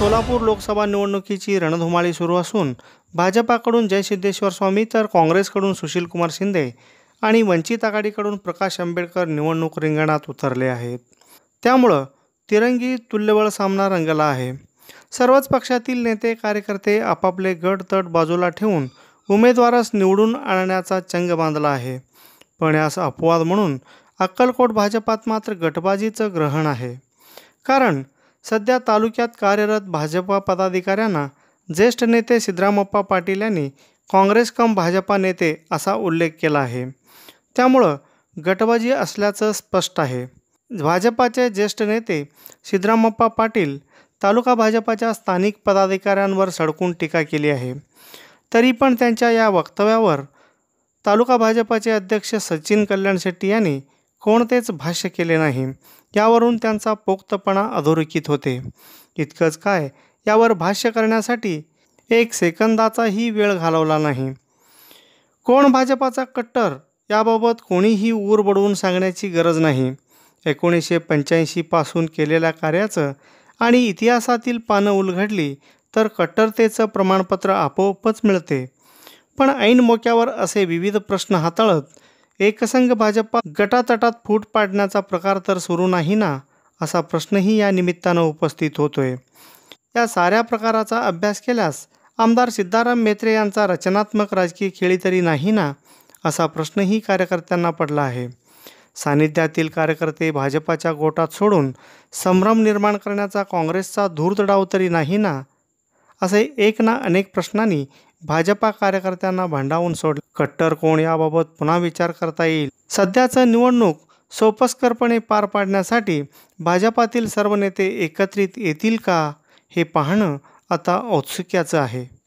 सोलापूर लोकसभा निवडणुकीची रणधुमाळी सुरू असून भाजपाकडून जयसिद्धेश्वर स्वामी तर काँग्रेसकडून सुशीलकुमार शिंदे आणि वंचित आघाडीकडून प्रकाश आंबेडकर निवडणूक रिंगणात उतरले आहेत. त्यामुळं तिरंगी तुल्यबळ सामना रंगला आहे. सर्वच पक्षातील नेते कार्यकर्ते आपापले गट तट बाजूला ठेवून उमेदवारास निवडून आणण्याचा चंग बांधला आहे. पण यास अपवाद म्हणून अक्कलकोट भाजपात मात्र गटबाजीचं ग्रहण आहे. कारण सध्या तालुक्यात कार्यरत भाजपा पदाधिकाऱ्यांना ज्येष्ठ नेते सिद्धरामप्पा पाटील यांनी काँग्रेस कम भाजपा नेते असा उल्लेख केला आहे. त्यामुळं गटबाजी असल्याचं स्पष्ट आहे. भाजपाचे ज्येष्ठ नेते सिद्धरामप्पा पाटील तालुका भाजपाच्या स्थानिक पदाधिकाऱ्यांवर सडकून टीका केली आहे. तरी पण त्यांच्या या वक्तव्यावर तालुका भाजपाचे अध्यक्ष सचिन कल्याण शेट्टी यांनी कोणतेच भाष्य केले नाही? यावरून त्यांचा पोक्तपणा अधोरेखित होते. इतकंच काय यावर भाष्य करण्यासाठी एक सेकंदाचाही वेळ घालवला नाही. कोण भाजपाचा कट्टर? याबाबत कोणीही ऊर बडवून सांगण्याची गरज नाही. एकोणीसशे पंच्याऐंशीपासून केलेल्या कार्याचं आणि इतिहासातील पानं उलघडली तर कट्टरतेचं प्रमाणपत्र आपोआपच मिळते. पण ऐन मोक्यावर असे विविध प्रश्न हाताळत एकसंघ भाजपा गटातटात फूट पाडण्याचा प्रकार तर सुरू नाही ना असा प्रश्नही या निमित्तानं उपस्थित होतोय. या साऱ्या प्रकाराचा अभ्यास केल्यास आमदार सिद्धाराम मेत्रे यांचा रचनात्मक राजकीय खेळी तरी नाही ना असा प्रश्नही कार्यकर्त्यांना पडला आहे. सानिध्यातील कार्यकर्ते भाजपाच्या गोटात सोडून संभ्रम निर्माण करण्याचा काँग्रेसचा धूर्त डाव तरी नाही ना असे एक ना अनेक प्रश्नांनी भाजपा कार्यकर्त्यांना भांडावून सोडले. कट्टर कोण याबाबत पुन्हा विचार करता येईल? सध्याचं निवडणूक सोपस्करपणे पार पाडण्यासाठी भाजपातील सर्व नेते एकत्रित येतील का? हे पाहणं आता औत्सुक्याचं आहे.